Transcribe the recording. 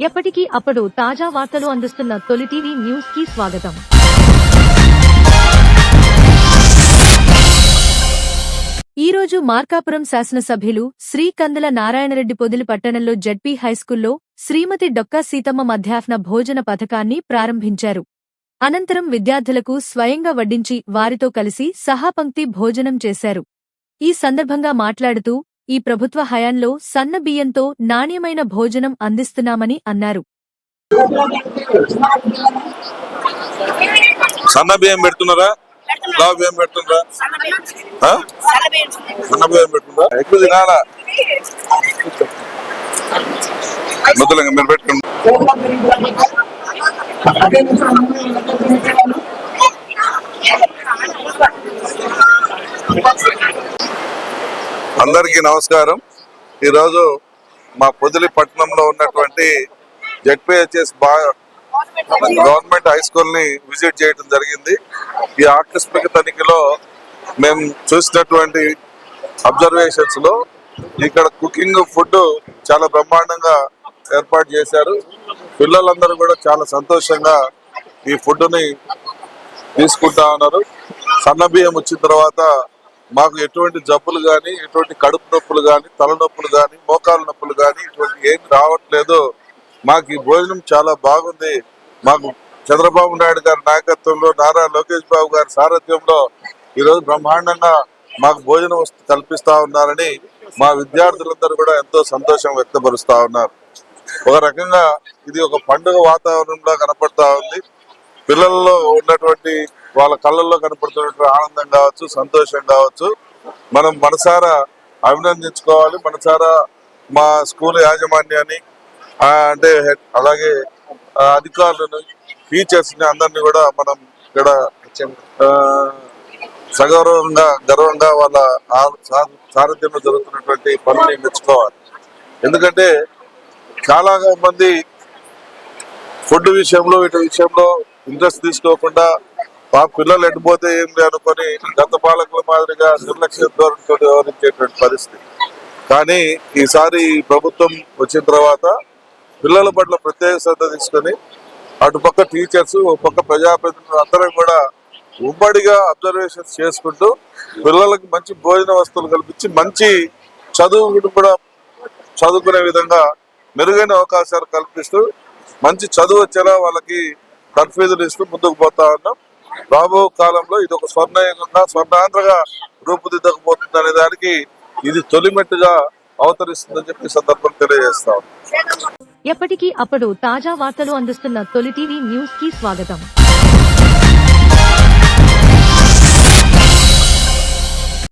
ఎప్పటికీ అప్పుడు తాజా వార్తలు అందిస్తున్న తొలి టీవీ న్యూస్కి స్వాగతం. ఈ రోజు మార్కాపురం శాసనసభ్యులు శ్రీ కందల నారాయణరెడ్డి పొదిలి పట్టణంలో జడ్పీ హైస్కూల్లో శ్రీమతి డొక్కా సీతమ్మ మధ్యాహ్న భోజన పథకాన్ని ప్రారంభించారు. అనంతరం విద్యార్థులకు స్వయంగా వడ్డించి వారితో కలిసి సహాపంక్తి భోజనం చేశారు. ఈ సందర్భంగా మాట్లాడుతూ ఈ ప్రభుత్వ హయాంలో సన్న బియ్యంతో నాణ్యమైన భోజనం అందిస్తున్నామని అన్నారు. సన్న బియ్యం పెడుతున్నారా? లావు బియ్యం పెడుతున్నారా? ఆ? సన్న బియ్యం పెడుతున్నారా? ఎక్కువ తినాలా? ముద్దలంగా మీరు పెట్టుకోండి. అందరికీ నమస్కారం. ఈరోజు మా పొదిలి పట్టణంలో ఉన్నటువంటి జెడ్పిహెచ్ఎస్ బా గవర్నమెంట్ హై స్కూల్ని విజిట్ చేయడం జరిగింది. ఈ ఆకస్మిక తనిఖీలో మేము చూసినటువంటి అబ్జర్వేషన్స్లో ఇక్కడ కుకింగ్ ఫుడ్ చాలా బ్రహ్మాండంగా ఏర్పాటు చేశారు. పిల్లలందరూ కూడా చాలా సంతోషంగా ఈ ఫుడ్ని తీసుకుంటా ఉన్నారు. సన్న బియ్యం వచ్చిన తర్వాత మాకు ఎటువంటి జబ్బులు కానీ ఎటువంటి కడుపు నొప్పులు కానీ తలనొప్పులు కానీ మోకాలు నొప్పులు కానీ ఇటువంటి ఏమి రావట్లేదు. మాకు ఈ భోజనం చాలా బాగుంది. మాకు చంద్రబాబు నాయుడు గారి నాయకత్వంలో నారా లోకేష్ బాబు గారి సారథ్యంలో ఈరోజు బ్రహ్మాండంగా మాకు భోజనం కల్పిస్తా ఉన్నారని మా విద్యార్థులందరూ కూడా ఎంతో సంతోషం వ్యక్తపరుస్తా ఉన్నారు. ఒక రకంగా ఇది ఒక పండుగ వాతావరణంలో కనపడతా ఉంది. పిల్లల్లో ఉన్నటువంటి వాళ్ళ కళ్ళల్లో కనపడుతున్నటువంటి ఆనందం కావచ్చు సంతోషం కావచ్చు. మనం మనసారా అభినందించుకోవాలి. మనసారా మా స్కూల్ యాజమాన్యాన్ని అంటే అలాగే అధికారులను టీచర్స్ని అందరినీ కూడా మనం ఇక్కడ సగౌరవంగా గర్వంగా వాళ్ళ సారథ్యంలో జరుగుతున్నటువంటి పనులు మెచ్చుకోవాలి. ఎందుకంటే చాలా మంది ఫుడ్ విషయంలో వీటి విషయంలో ఇంట్రెస్ట్ తీసుకోకుండా మా పిల్లలు ఎండిపోతే ఏం అనుకొని గత పాలకుల మాదిరిగా నిర్లక్ష్య ధోరణితో వ్యవహరించేటువంటి పరిస్థితి. కానీ ఈసారి ప్రభుత్వం వచ్చిన తర్వాత పిల్లల పట్ల ప్రత్యేక శ్రద్ధ తీసుకొని అటుపక్క టీచర్స్ ఒక పక్క ప్రజాప్రతినిధులు అందరం కూడా ఉమ్మడిగా అబ్జర్వేషన్స్ చేసుకుంటూ పిల్లలకు మంచి భోజన వస్తువులు కల్పించి మంచి చదువు కూడా చదువుకునే విధంగా మెరుగైన అవకాశాలు కల్పిస్తూ మంచి చదువు వచ్చేలా వాళ్ళకి కన్ఫ్యూజన్ ఇస్తూ ముందుకు పోతా ఉన్నాం. రాబో కాలంలో ఇది ఒక స్వర్ణయుగంగా స్వర్ణాంధ్రగా రూపుదిద్దకపోతుంది అనే దానికి ఇది తొలిమెట్టుగా అవతరిస్తుందని చెప్పి సందర్భం తెలియజేస్తాం. ఎప్పటికీ అప్పుడు తాజా వార్తలు అందిస్తున్న తొలి టీవీ న్యూస్కి స్వాగతం.